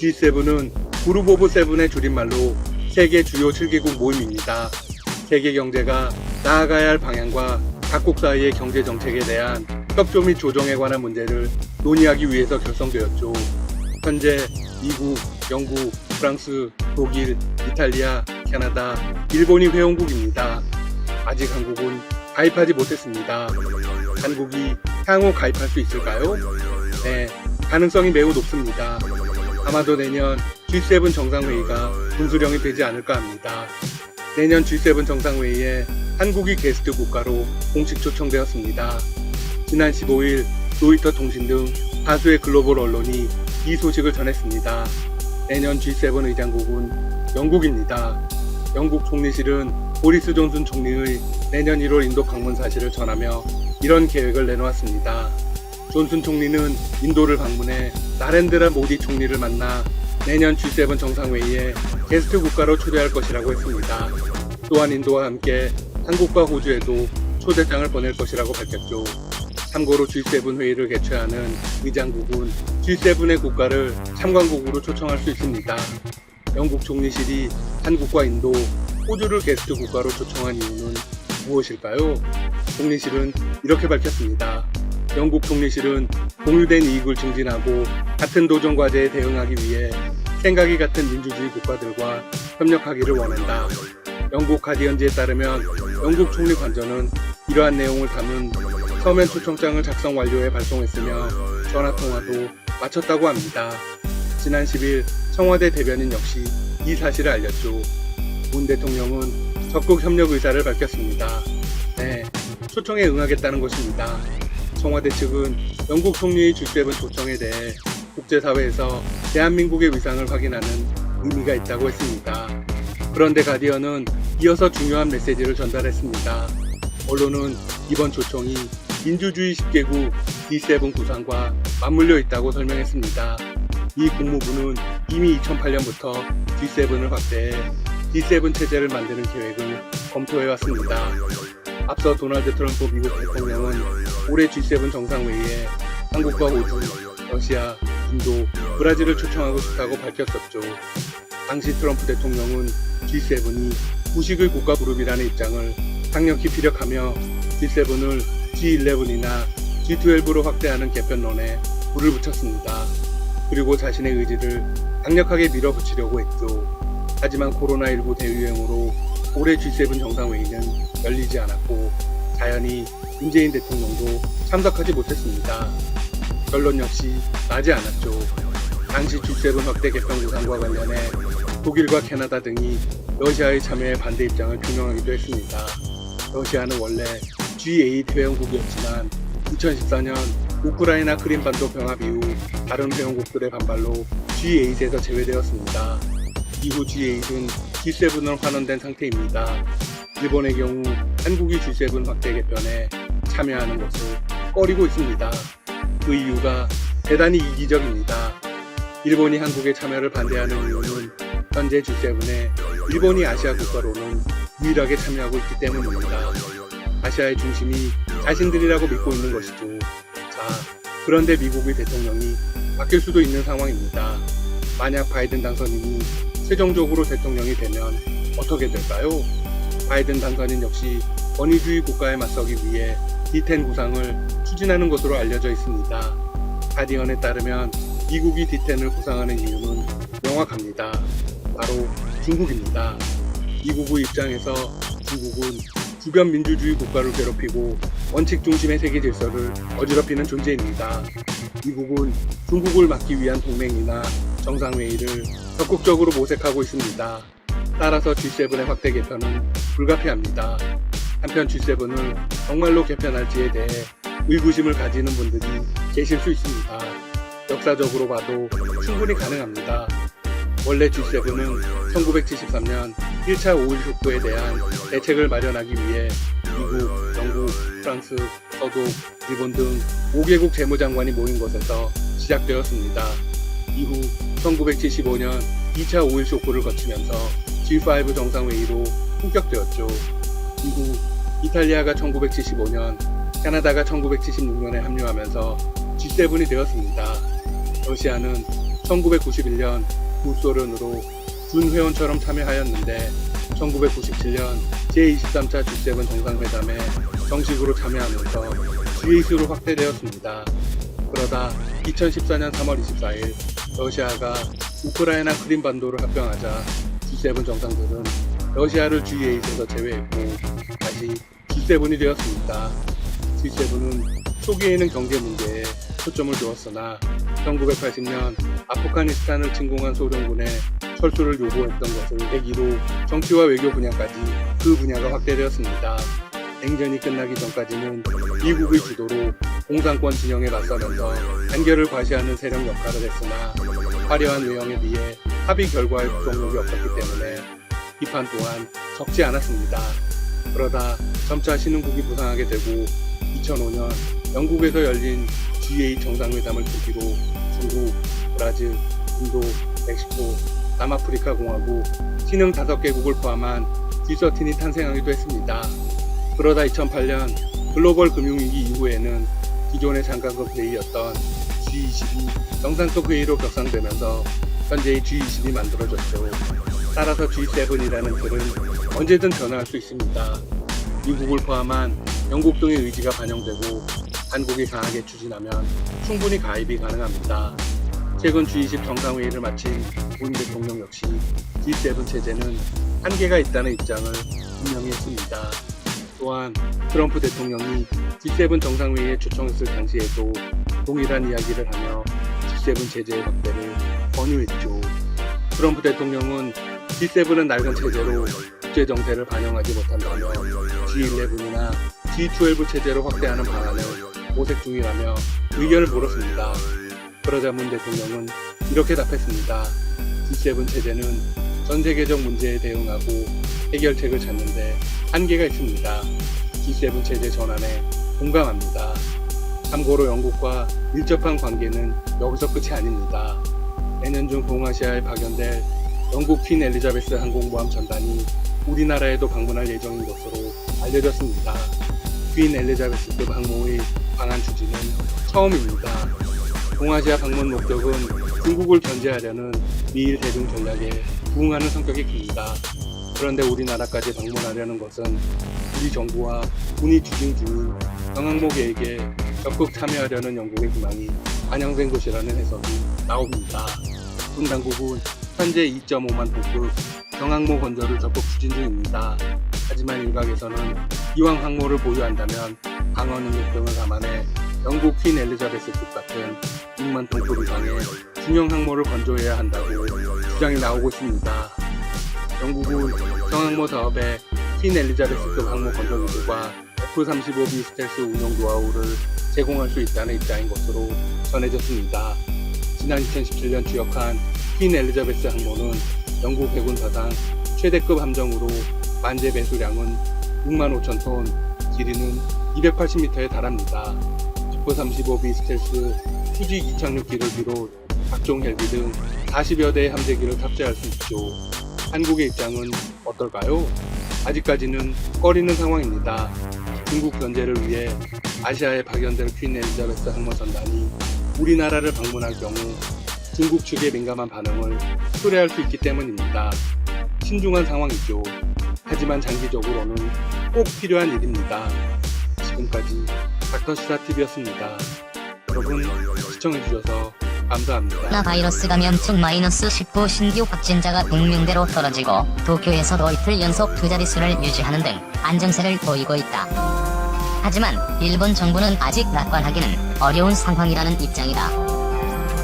G7은 그룹 오브 세븐의 줄임말로 세계 주요 7개국 모임입니다. 세계 경제가 나아가야 할 방향과 각국 사이의 경제 정책에 대한 협조 및 조정에 관한 문제를 논의하기 위해서 결성되었죠. 현재 미국, 영국, 프랑스, 독일, 이탈리아, 캐나다, 일본이 회원국입니다. 아직 한국은 가입하지 못했습니다. 한국이 향후 가입할 수 있을까요? 네, 가능성이 매우 높습니다. 아마도 내년 G7 정상회의가 분수령이 되지 않을까 합니다. 내년 G7 정상회의에 한국이 게스트 국가로 공식 초청되었습니다. 지난 15일 로이터 통신 등 다수의 글로벌 언론이 이 소식을 전했습니다. 내년 G7 의장국은 영국입니다. 영국 총리실은 보리스 존슨 총리의 내년 1월 인도 방문 사실을 전하며 이런 계획을 내놓았습니다. 존슨 총리는 인도를 방문해 나렌드라 모디 총리를 만나 내년 G7 정상회의에 게스트 국가로 초대할 것이라고 했습니다. 또한 인도와 함께 한국과 호주에도 초대장을 보낼 것이라고 밝혔죠. 참고로 G7 회의를 개최하는 의장국은 G7의 국가를 참관국으로 초청할 수 있습니다. 영국 총리실이 한국과 인도, 호주를 게스트 국가로 초청한 이유는 무엇일까요? 총리실은 이렇게 밝혔습니다. 영국 총리실은 공유된 이익을 증진하고 같은 도전 과제에 대응하기 위해 생각이 같은 민주주의 국가들과 협력하기를 원한다. 영국 가디언지에 따르면 영국 총리 관저는 이러한 내용을 담은 서면 초청장을 작성 완료해 발송했으며 전화 통화도 마쳤다고 합니다. 지난 10일 청와대 대변인 역시 이 사실을 알렸죠. 문 대통령은 적극 협력 의사를 밝혔습니다. 네, 초청에 응하겠다는 것입니다. 청와대 측은 영국 총리의 G7 초청에 대해 국제사회에서 대한민국의 위상을 확인하는 의미가 있다고 했습니다. 그런데 가디언은 이어서 중요한 메시지를 전달했습니다. 언론은 이번 초청이 민주주의 10개국 G7 구상과 맞물려 있다고 설명했습니다. 이 국무부는 이미 2008년부터 G7을 확대해 G7 체제를 만드는 계획을 검토해왔습니다. 앞서 도널드 트럼프 미국 대통령은 올해 G7 정상회의에 한국과 호주, 러시아, 인도, 브라질을 초청하고 싶다고 밝혔었죠. 당시 트럼프 대통령은 G7이 구식의 국가 그룹이라는 입장을 강력히 피력하며 G7을 G11이나 G12로 확대하는 개편론에 불을 붙였습니다. 그리고 자신의 의지를 강력하게 밀어붙이려고 했죠. 하지만 코로나19 대유행으로 올해 G7 정상회의는 열리지 않았고 자연히 문재인 대통령도 참석하지 못했습니다. 결론 역시 나지 않았죠. 당시 G7 확대 개편 구상과 관련해 독일과 캐나다 등이 러시아의 참여에 반대 입장을 표명하기도 했습니다. 러시아는 원래 G8 회원국이었지만 2014년 우크라이나 크림반도 병합 이후 다른 회원국들의 반발로 G8에서 제외되었습니다. 이후 G8은 G7으로 환원된 상태입니다. 일본의 경우 한국이 G7 확대 개편에 참여하는 것을 꺼리고 있습니다. 그 이유가 대단히 이기적입니다. 일본이 한국의 참여를 반대하는 이유는 현재 G7에 일본이 아시아 국가로는 유일하게 참여하고 있기 때문입니다. 아시아의 중심이 자신들이라고 믿고 있는 것이죠. 자, 그런데 미국의 대통령이 바뀔 수도 있는 상황입니다. 만약 바이든 당선인이 최종적으로 대통령이 되면 어떻게 될까요? 바이든 당선인 역시 권위주의 국가에 맞서기 위해 D10 구상을 추진하는 것으로 알려져 있습니다. 가디언에 따르면 미국이 D10을 구상하는 이유는 명확합니다. 바로 중국입니다. 미국의 입장에서 중국은 주변 민주주의 국가를 괴롭히고 원칙 중심의 세계 질서를 어지럽히는 존재입니다. 미국은 중국을 막기 위한 동맹이나 정상회의를 적극적으로 모색하고 있습니다. 따라서 G7의 확대 개편은 불가피합니다. 한편 G7을 정말로 개편할지에 대해 의구심을 가지는 분들이 계실 수 있습니다. 역사적으로 봐도 충분히 가능합니다. 원래 G7은 1973년 1차 5.1 족보에 대한 대책을 마련하기 위해 미국, 영국, 프랑스, 서독, 일본 등 5개국 재무장관이 모인 곳에서 시작되었습니다. 이후 1975년 2차 5.1 쇼크를 거치면서 G5 정상회의로 본격되었죠. 이후 이탈리아가 1975년, 캐나다가 1976년에 합류하면서 G7이 되었습니다. 러시아는 1991년 구소련으로 준회원처럼 참여하였는데 1997년 제23차 G7 정상회담에 정식으로 참여하면서 G8으로 확대되었습니다. 그러다 2014년 3월 24일 러시아가 우크라이나 크림반도를 합병하자 G7 정상들은 러시아를 G8에서 제외했고 다시 G7이 되었습니다. G7은 초기에는 경제 문제에 초점을 두었으나 1980년 아프가니스탄을 침공한 소련군의 철수를 요구했던 것을 계기로 정치와 외교 분야까지 그 분야가 확대되었습니다. 냉전이 끝나기 전까지는 미국의 주도로 공산권 진영에 맞서면서 단결을 과시하는 세력 역할을 했으나 화려한 외형에 비해 합의 결과의 구속력이 없었기 때문에 비판 또한 적지 않았습니다. 그러다 점차 신흥국이 부상하게 되고 2005년 영국에서 열린 G8 정상회담을 계기로 중국, 브라질, 인도, 멕시코, 남아프리카 공화국, 신흥 5개국을 포함한 G13이 탄생하기도 했습니다. 그러다 2008년 글로벌 금융위기 이후에는 기존의 장관급 회의였던 G20이 정상급 회의로 격상되면서 현재의 G20이 만들어졌죠. 따라서 G7이라는 틀은 언제든 변화할 수 있습니다. 미국을 포함한 영국 등의 의지가 반영되고 한국이 강하게 추진하면 충분히 가입이 가능합니다. 최근 G20 정상회의를 마친 문 대통령 역시 G7 체제는 한계가 있다는 입장을 분명히 했습니다. 또한 트럼프 대통령이 G7 정상회의에 초청했을 당시에도 동일한 이야기를 하며 G7 체제의 확대를 권유했죠. 트럼프 대통령은 G7은 낡은 체제로 국제 정세를 반영하지 못한다며 G11이나 G12 체제로 확대하는 방안을 모색 중이라며 의견을 물었습니다. 그러자 문 대통령은 이렇게 답했습니다. G7 체제는 전 세계적 문제에 대응하고 해결책을 찾는데 한계가 있습니다. G7 체제 전환에 공감합니다. 참고로 영국과 밀접한 관계는 여기서 끝이 아닙니다. 내년 중 동아시아에 파견될 영국 퀸 엘리자베스 항공모함 전단이 우리나라에도 방문할 예정인 것으로 알려졌습니다. 퀸 엘리자베스급 항모의 방한 추진은 처음입니다. 동아시아 방문 목적은 중국을 견제하려는 미일 대중 전략에 부응하는 성격이 큽니다. 그런데 우리나라까지 방문하려는 것은 우리 정부와 군이 중인 경항모 계획에 적극 참여하려는 영국의 희망이 반영된 것이라는 해석이 나옵니다. 군 당국은 현재 2.5만 톤급 경항모 건조를 적극 추진 중입니다. 하지만 일각에서는 이왕 항모를 보유한다면 능력 등을 감안해 영국 퀸 엘리자베스급 같은 6만 톤급 이상의 중형 항모를 건조해야 한다고 주장이 나오고 있습니다. 영국은 경항모 사업에 퀸 엘리자베스급 항모 건조 기술과 F-35B 스텔스 운용 노하우를 제공할 수 있다는 입장인 것으로 전해졌습니다. 지난 2017년 주역한 퀸 엘리자베스 항모는 영국 해군 사상 최대급 함정으로 만재 배수량은 6만 5천 톤, 길이는 280m에 달합니다. F-35B 스텔스 수직 이착륙기를 비롯 각종 헬기 등 40여 대의 함재기를 탑재할 수 있죠. 한국의 입장은 어떨까요? 아직까지는 꺼리는 상황입니다. 중국 견제를 위해 아시아에 파견될 퀸 엘리자베스 항모 전단이 우리나라를 방문할 경우 중국 측의 민감한 반응을 초래할 수 있기 때문입니다. 신중한 상황이죠. 하지만 장기적으로는 꼭 필요한 일입니다. 지금까지 닥터시사TV였습니다. 여러분 시청해주셔서 감사합니다. 코로나 바이러스 감염증 마이너스 19 신규 확진자가 동명대로 떨어지고 도쿄에서도 이틀 연속 두 자릿수를 유지하는 등 안정세를 보이고 있다. 하지만 일본 정부는 아직 낙관하기는 어려운 상황이라는 입장이다.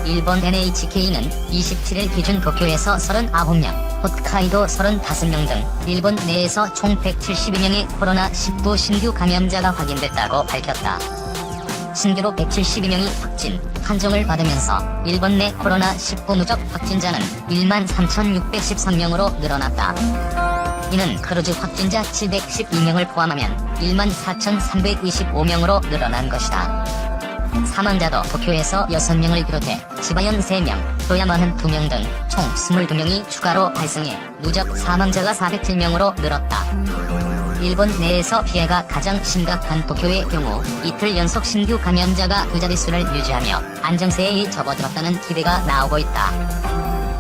일본 NHK는 27일 기준 도쿄에서 39명, 홋카이도 35명 등 일본 내에서 총 172명의 코로나19 신규 감염자가 확인됐다고 밝혔다. 신규로 172명이 확진, 판정을 받으면서 일본 내 코로나19 누적 확진자는 1만 3,613명으로 늘어났다. 이는 크루즈 확진자 712명을 포함하면 1만 4,325명으로 늘어난 것이다. 사망자도 도쿄에서 6명을 비롯해 지바현 3명, 도야마는 2명 등 총 22명이 추가로 발생해 누적 사망자가 407명으로 늘었다. 일본 내에서 피해가 가장 심각한 도쿄의 경우 이틀 연속 신규 감염자가 두 자릿수를 유지하며 안정세에 접어들었다는 기대가 나오고 있다.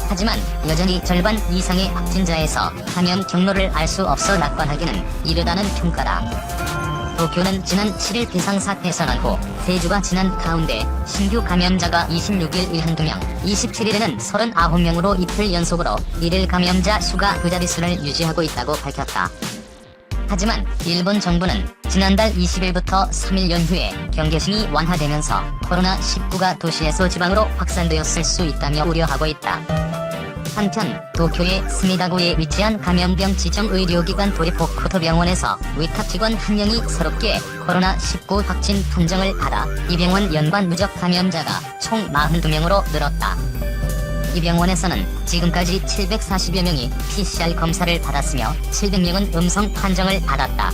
하지만 여전히 절반 이상의 확진자에서 감염 경로를 알 수 없어 낙관하기는 이르다는 평가다. 도쿄는 지난 7일 비상사태 선언 후 3주가 지난 가운데 신규 감염자가 26일 72명, 27일에는 39명으로 이틀 연속으로 일일 감염자 수가 그 자릿수를 유지하고 있다고 밝혔다. 하지만 일본 정부는 지난달 20일부터 3일 연휴에 경계심이 완화되면서 코로나19가 도시에서 지방으로 확산되었을 수 있다며 우려하고 있다. 한편 도쿄의 스미다구에 위치한 감염병 지정 의료기관 도리포코토 병원에서 의탁 직원 한 명이 새롭게 코로나19 확진 판정을 받아 이 병원 연관 누적 감염자가 총 42명으로 늘었다. 이 병원에서는 지금까지 740여 명이 PCR 검사를 받았으며 700명은 음성 판정을 받았다.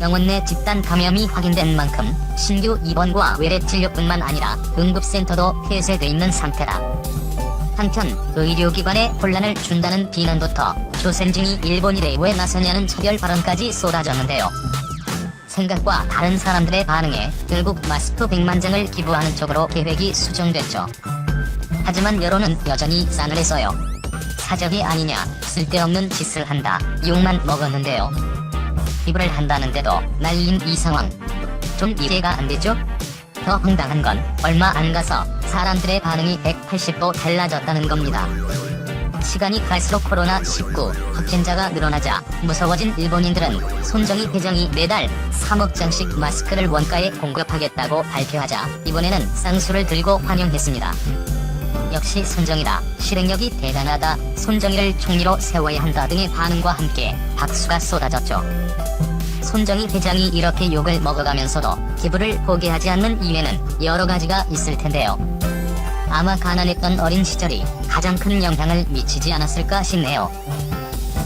병원 내 집단 감염이 확인된 만큼 신규 입원과 외래 진료뿐만 아니라 응급센터도 폐쇄돼 있는 상태다. 한편 의료기관에 혼란을 준다는 비난부터 조센징이 일본이래 왜 나서냐는 차별 발언까지 쏟아졌는데요. 생각과 다른 사람들의 반응에 결국 마스크 100만 장을 기부하는 쪽으로 계획이 수정됐죠. 하지만 여론은 여전히 싸늘해서요. 사적이 아니냐, 쓸데없는 짓을 한다, 욕만 먹었는데요. 기부를 한다는데도 날린 이 상황. 좀 이해가 안 되죠? 더 황당한 건 얼마 안 가서 사람들의 반응이 180도 달라졌다는 겁니다. 시간이 갈수록 코로나19 확진자가 늘어나자 무서워진 일본인들은 손정희 회장이 매달 3억 장씩 마스크를 원가에 공급하겠다고 발표하자 이번에는 쌍수를 들고 환영했습니다. 역시 손정이다. 실행력이 대단하다. 손정이를 총리로 세워야 한다 등의 반응과 함께 박수가 쏟아졌죠. 손정희 회장이 이렇게 욕을 먹어가면서도 기부를 포기하지 않는 이유에는 여러 가지가 있을 텐데요. 아마 가난했던 어린 시절이 가장 큰 영향을 미치지 않았을까 싶네요.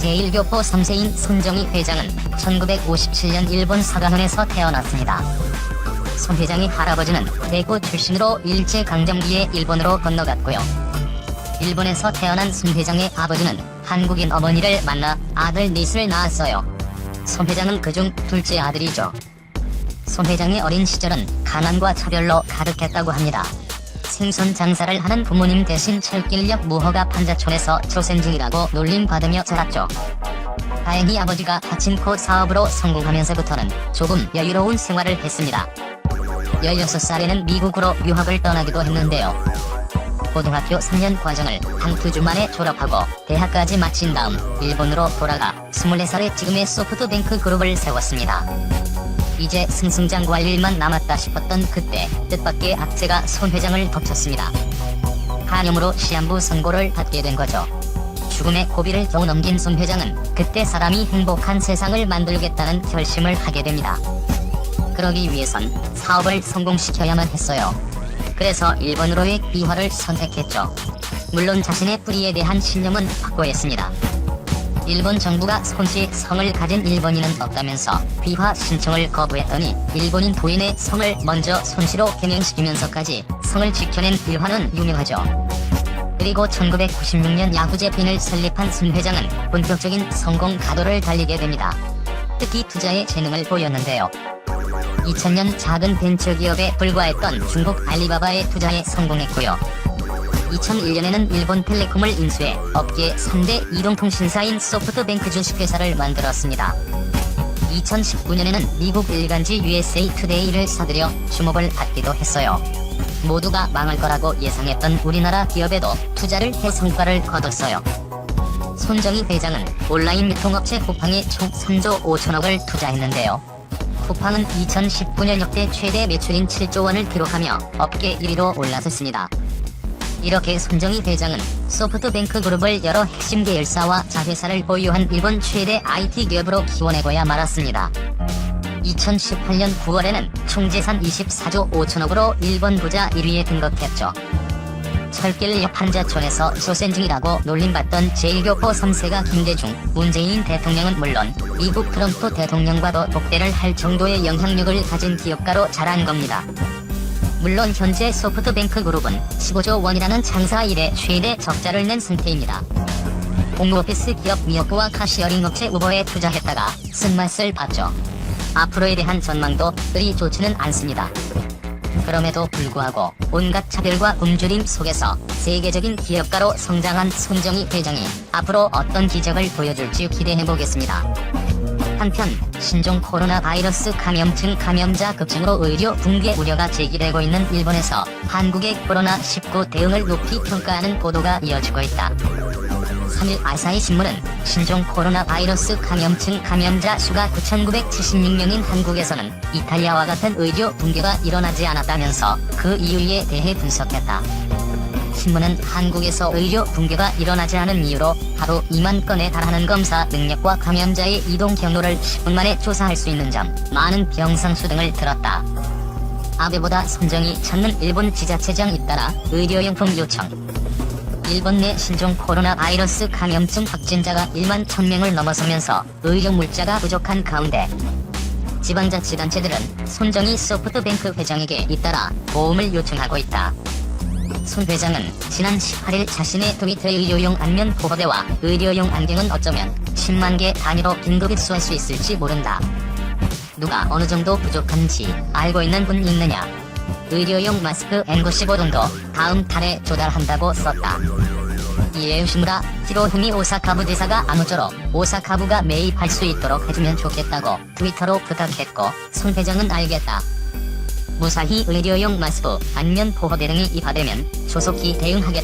제1교포 3세인 손정희 회장은 1957년 일본 사관원에서 태어났습니다. 손 회장의 할아버지는 대구 출신으로 일제강점기에 일본으로 건너갔고요. 일본에서 태어난 손 회장의 아버지는 한국인 어머니를 만나 아들 넷을 낳았어요. 손 회장은 그중 둘째 아들이죠. 손 회장의 어린 시절은 가난과 차별로 가득했다고 합니다. 생선 장사를 하는 부모님 대신 철길역 무허가 판자촌에서 조센중이라고 놀림받으며 자랐죠. 다행히 아버지가 파친코 사업으로 성공하면서부터는 조금 여유로운 생활을 했습니다. 16살에는 미국으로 유학을 떠나기도 했는데요. 고등학교 3년 과정을 한 두 주 만에 졸업하고 대학까지 마친 다음 일본으로 돌아가 24살에 지금의 소프트뱅크 그룹을 세웠습니다. 이제 승승장구할 일만 남았다 싶었던 그때 뜻밖의 악재가 손 회장을 덮쳤습니다. 간염으로 시한부 선고를 받게 된 거죠. 죽음의 고비를 겨우 넘긴 손 회장은 그때 사람이 행복한 세상을 만들겠다는 결심을 하게 됩니다. 그러기 위해선 사업을 성공시켜야만 했어요. 그래서 일본으로의 비화를 선택했죠. 물론 자신의 뿌리에 대한 신념은 확고했습니다. 일본 정부가 손씨 성을 가진 일본인은 없다면서 비화 신청을 거부했더니 일본인 부인의 성을 먼저 손씨로 경영시키면서까지 성을 지켜낸 일화는 유명하죠. 그리고 1996년 야구제 빈을 설립한 손 회장은 본격적인 성공 가도를 달리게 됩니다. 특히 투자에 재능을 보였는데요. 2000년 작은 벤처기업에 불과했던 중국 알리바바의 투자에 성공했고요. 2001년에는 일본 텔레콤을 인수해 업계 3대 이동통신사인 소프트뱅크 주식회사를 만들었습니다. 2019년에는 미국 일간지 USA 투데이를 사들여 주목을 받기도 했어요. 모두가 망할 거라고 예상했던 우리나라 기업에도 투자를 해 성과를 거뒀어요. 손정희 회장은 온라인 유통업체 쿠팡에 총 3조 5천억을 투자했는데요. 쿠팡은 2019년 역대 최대 매출인 7조 원을 기록하며 업계 1위로 올라섰습니다. 이렇게 손정희 회장은 소프트뱅크 그룹을 여러 핵심 계열사와 자회사를 보유한 일본 최대 IT 기업으로 키워내고야 말았습니다. 2018년 9월에는 총재산 24조 5천억으로 일본 부자 1위에 등극했죠. 철길역 판자촌에서 소센중이라고 놀림받던 제1교포 3세가 김대중, 문재인 대통령은 물론 미국 트럼프 대통령과도 독대를 할 정도의 영향력을 가진 기업가로 자란 겁니다. 물론 현재 소프트뱅크 그룹은 15조 원이라는 장사 이래 최대 적자를 낸 상태입니다. 홈오피스 기업 미역구와 카시어링 업체 우버에 투자했다가 쓴맛을 봤죠. 앞으로에 대한 전망도 그리 좋지는 않습니다. 그럼에도 불구하고 온갖 차별과 굶주림 속에서 세계적인 기업가로 성장한 손정희 회장이 앞으로 어떤 기적을 보여줄지 기대해보겠습니다. 한편 신종 코로나 바이러스 감염증 감염자 급증으로 의료 붕괴 우려가 제기되고 있는 일본에서 한국의 코로나19 대응을 높이 평가하는 보도가 이어지고 있다. 3일 아사히 신문은 신종 코로나 바이러스 감염증 감염자 수가 9,976명인 한국에서는 이탈리아와 같은 의료 붕괴가 일어나지 않았다면서 그 이유에 대해 분석했다. 신문은 한국에서 의료 붕괴가 일어나지 않은 이유로 하루 2만 건에 달하는 검사 능력과 감염자의 이동 경로를 10분 만에 조사할 수 있는 점, 많은 병상수 등을 들었다. 아베보다 선정이 찾는 일본 지자체장 잇따라 의료용품 요청. 일본 내 신종 코로나 바이러스 감염증 확진자가 1만 1000명을 넘어서면서 의료 물자가 부족한 가운데 지방자치단체들은 손정희 소프트뱅크 회장에게 잇따라 도움을 요청하고 있다. 손 회장은 지난 18일 자신의 트위터 의료용 안면 보호대와 의료용 안경은 어쩌면 10만 개 단위로 긴급 입수할 수 있을지 모른다. 누가 어느 정도 부족한지 알고 있는 분 있느냐? 의료용 마스크 N95 정도 다음 달에 조달한다고 썼다. 이에 요시무라 히로후미 오사카부 지사가 아무쪼록 오사카부가 매입할 수 있도록 해주면 좋겠다고 트위터로 부탁했고 손 회장은 알겠다. 무사히 의료용 마스크, 안면 보호대 등이 입하되면 조속히 대응하겠다.